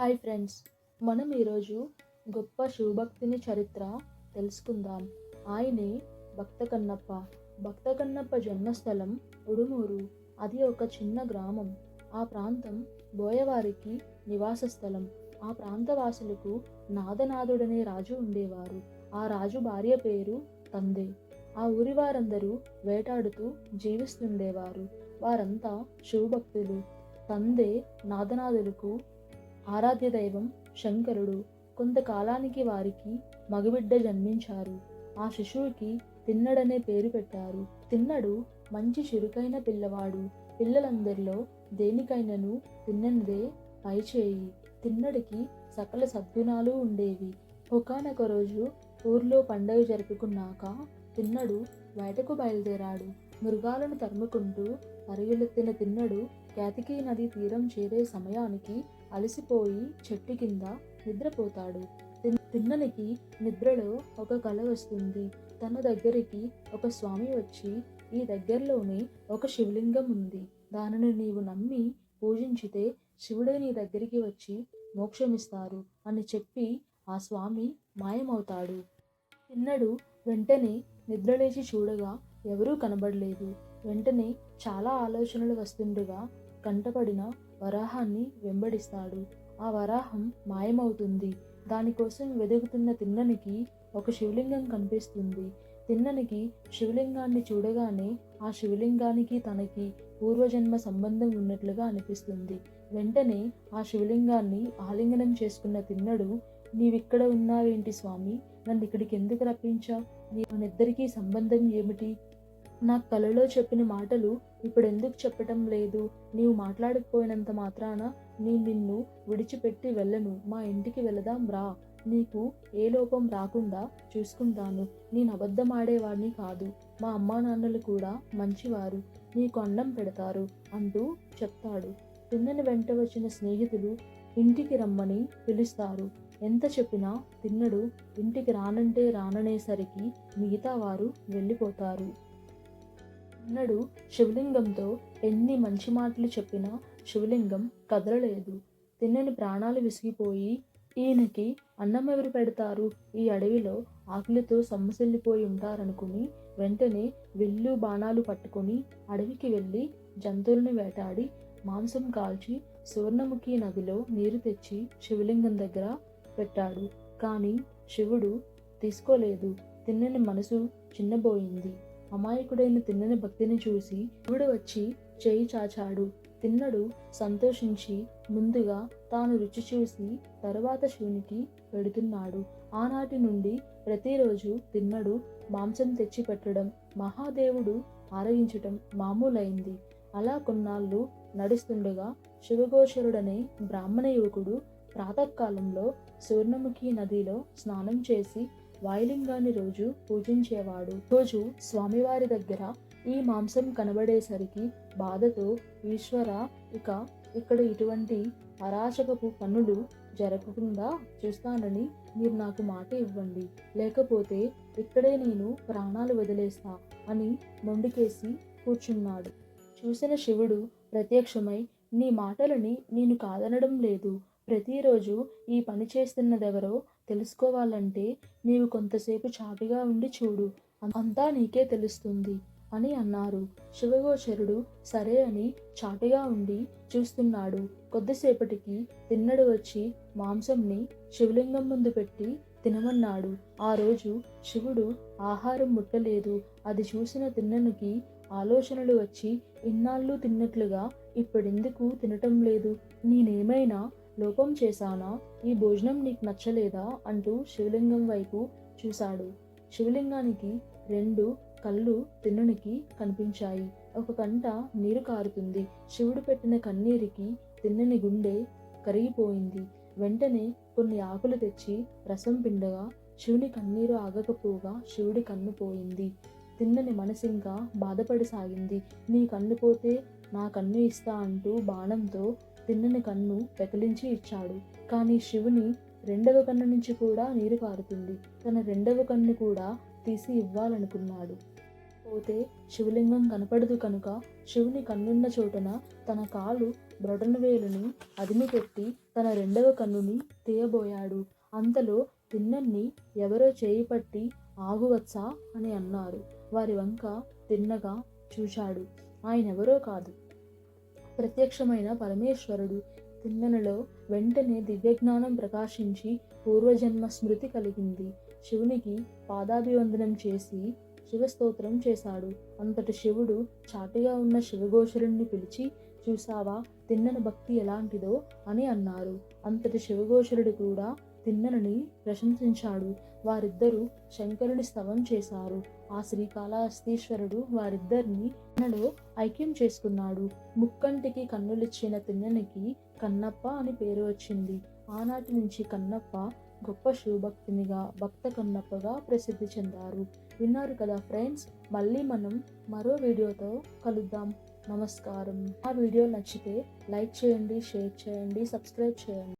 Hi friends మనం ఈరోజు గొప్ప శివభక్తిని చరిత్ర తెలుసుకుందాం. ఆయనే భక్త కన్నప్ప. భక్త కన్నప్ప జన్మస్థలం ఉడుమూరు. అది ఒక చిన్న గ్రామం. ఆ ప్రాంతం బోయవారికి నివాస స్థలం. ఆ ప్రాంతవాసులకు నాదనాథుడనే రాజు ఉండేవారు. ఆ రాజు భార్య పేరు తందే. ఆ ఊరి వారందరూ వేటాడుతూ జీవిస్తుండేవారు. వారంతా శివభక్తులు. తందే నాదనాథులకు ఆరాధ్య దైవం శంకరుడు కొంతకాలానికి వారికి మగబిడ్డ జన్మించారు. ఆ శిశువుకి తిన్నడనే పేరు పెట్టారు. తిన్నడు మంచి చురుకైన పిల్లవాడు. పిల్లలందరిలో దేనికైనను తిన్ననిదే పైచేయి. తిన్నడికి సకల సద్గుణాలు ఉండేవి. ఒకనొక రోజు ఊర్లో పండగ జరుపుకున్నాక తిన్నడు బయటకు బయలుదేరాడు. మృగాలను తరుముకుంటూ పరుగులెత్తిన తిన్నడు కేతకీ నది తీరం చేరే సమయానికి అలసిపోయి చెట్టు కింద నిద్రపోతాడు. తిన్- తిన్ననికి నిద్రలో ఒక కల వస్తుంది. తన దగ్గరికి ఒక స్వామి వచ్చి ఈ దగ్గరలోనే ఒక శివలింగం ఉంది. దానిని నీవు నమ్మి పూజించితే శివుడే నీ దగ్గరికి వచ్చి మోక్షమిస్తారు అని చెప్పి ఆ స్వామి మాయమవుతాడు. తిన్నడు వెంటనే నిద్రలేచి చూడగా ఎవరూ కనబడలేదు. వెంటనే చాలా ఆలోచనలు వస్తుండగా కంటపడిన వరాహాన్ని వెంబడిస్తాడు. ఆ వరాహం మాయమవుతుంది. దానికోసం వెదుగుతున్న తిన్ననికి ఒక శివలింగం కనిపిస్తుంది. తిన్ననికి శివలింగాన్ని చూడగానే ఆ శివలింగానికి తనకి పూర్వజన్మ సంబంధం ఉన్నట్లుగా అనిపిస్తుంది. వెంటనే ఆ శివలింగాన్ని ఆలింగనం చేసుకున్న తిన్నడు నీవిక్కడ ఉన్నావేంటి స్వామి? నన్ను ఇక్కడికి ఎందుకు రప్పించావు? నీ మనిద్దరికీ సంబంధం ఏమిటి? నా కలలో చెప్పిన మాటలు ఇప్పుడు ఎందుకు చెప్పటం లేదు? నీవు మాట్లాడకపోయినంత మాత్రాన నేను నిన్ను విడిచిపెట్టి వెళ్ళను. మా ఇంటికి వెళదాం రా. నీకు ఏ లోపం రాకుండా చూసుకుంటాను. నేను అబద్ధం ఆడేవాడిని కాదు. మా అమ్మా నాన్నలు కూడా మంచివారు. నీకు అన్నం పెడతారు అంటూ చెప్తాడు. తిన్నని వెంట వచ్చిన స్నేహితులు ఇంటికి రమ్మని పిలుస్తారు. ఎంత చెప్పినా తిన్నడు ఇంటికి రానంటే రాననేసరికి మిగతా వారు వెళ్ళిపోతారు. తిన్నడు శివలింగంతో ఎన్ని మంచి మాటలు చెప్పినా శివలింగం కదలలేదు. తిన్నని ప్రాణాలు విసిగిపోయి ఈయనకి అన్నం ఎవరు పెడతారు? ఈ అడవిలో ఆకులతో సొమ్మసిల్లిపోయి ఉంటారనుకుని వెంటనే విల్లు బాణాలు పట్టుకొని అడవికి వెళ్ళి జంతువులను వేటాడి మాంసం కాల్చి సువర్ణముఖి నదిలో నీరు తెచ్చి శివలింగం దగ్గర పెట్టాడు. కానీ శివుడు తీసుకోలేదు. తిన్నని మనసు చిన్నబోయింది. అమాయకుడైన తిన్నని భక్తిని చూసి శివుడు వచ్చి చేయి చాచాడు. తిన్నడు సంతోషించి ముందుగా తాను రుచి చూసి తరువాత శివునికి పెడుతున్నాడు. ఆనాటి నుండి ప్రతిరోజు తిన్నడు మాంసం తెచ్చి పెట్టడం మహాదేవుడు ఆరగించటం మామూలైంది. అలా కొన్నాళ్ళు నడుస్తుండగా శివగోచరుడనే బ్రాహ్మణ యువకుడు ప్రాతకాలంలో సువర్ణముఖి నదిలో స్నానం చేసి వాయులింగాన్ని రోజు పూజించేవాడు. రోజు స్వామివారి దగ్గర ఈ మాంసం కనబడేసరికి బాధతో ఈశ్వర ఇక ఇక్కడ ఇటువంటి అరాచకపు పనులు జరగకుండా చూస్తానని మీరు నాకు మాట ఇవ్వండి. లేకపోతే ఇక్కడే నేను ప్రాణాలు వదిలేస్తా అని మొండికేసి కూర్చున్నాడు. చూసిన శివుడు ప్రత్యక్షమై నీ మాటలని నేను కాదనడం లేదు. ప్రతిరోజు ఈ పని చేస్తున్నదెవరో తెలుసుకోవాలంటే నీవు కొంతసేపు చాపిగా ఉండి చూడు. అంతా నీకే తెలుస్తుంది అని అన్నారు. శివగోచరుడు సరే అని చాటుగా ఉండి చూస్తున్నాడు. కొద్దిసేపటికి తిన్నడు వచ్చి మాంసంని శివలింగం ముందు పెట్టి తినమన్నాడు. ఆ రోజు శివుడు ఆహారం ముట్టలేదు. అది చూసిన తిన్ననికి ఆలోచనలు వచ్చి ఇన్నాళ్ళు తిన్నట్లుగా ఇప్పుడెందుకు తినటం లేదు? నేనేమైనా లోపం చేశానా? ఈ భోజనం నీకు నచ్చలేదా? అంటూ శివలింగం వైపు చూశాడు. శివలింగానికి రెండు కళ్ళు తిన్నునికి కనిపించాయి. ఒక కంట నీరు కారుతుంది. శివుడు పెట్టిన కన్నీరికి తిన్నని గుండె కరిగిపోయింది. వెంటనే కొన్ని ఆకులు తెచ్చి రసం పిండగా శివుని కన్నీరు ఆగకపోగా శివుడి కన్ను పోయింది. తిన్నని మనసింకా బాధపడసాగింది. నీ కన్ను పోతే నా కన్ను ఇస్తా అంటూ బాణంతో తిన్నని కన్ను పెకిలించి ఇచ్చాడు. కానీ శివుని రెండవ కన్ను నుంచి కూడా నీరు కారుతుంది. తన రెండవ కన్ను కూడా తీసి ఇవ్వాలనుకున్నాడు. పోతే శివలింగం కనపడదు కనుక శివుని కన్నున్న చోటన తన కాలు బ్రొడనవేలుని అదిమి పెట్టి తన రెండవ కన్నుని తీయబోయాడు. అంతలో తిన్నన్ని ఎవరో చేయి పట్టి ఆగువచ్చా అని అన్నారు. వారి వంక తిన్నగా చూశాడు. ఆయనెవరో కాదు. ప్రత్యక్షమైన పరమేశ్వరుడు. తిన్నెలలో వెంటనే దివ్యజ్ఞానం ప్రకాశించి పూర్వజన్మ స్మృతి కలిగింది. శివునికి పాదాభివందనం చేసి శివస్తోత్రం చేశాడు. అంతటి శివుడు చాటిగా ఉన్న శివగోచరుణ్ణి పిలిచి చూసావా తిన్నన భక్తి ఎలాంటిదో అని అన్నారు. అంతటి శివఘోషరుడు కూడా తిన్ననని ప్రశంసించాడు. వారిద్దరూ శంకరుని స్తవం చేశారు. ఆ శ్రీకాళహస్తీశ్వరుడు వారిద్దరిని తిన్నలో ఐక్యం చేసుకున్నాడు. ముక్కంటికి కన్నులిచ్చిన తిన్ననికి కన్నప్ప అని పేరు వచ్చింది. ఆనాటి నుంచి కన్నప్ప గొప్ప శివభక్తునిగా భక్త కన్నప్పగా ప్రసిద్ధి చెందారు. విన్నారు కదా ఫ్రెండ్స్ మళ్ళీ మనం మరో వీడియోతో కలుద్దాం. నమస్కారం. ఆ వీడియో నచ్చితే లైక్ చేయండి షేర్ చేయండి సబ్స్క్రైబ్ చేయండి.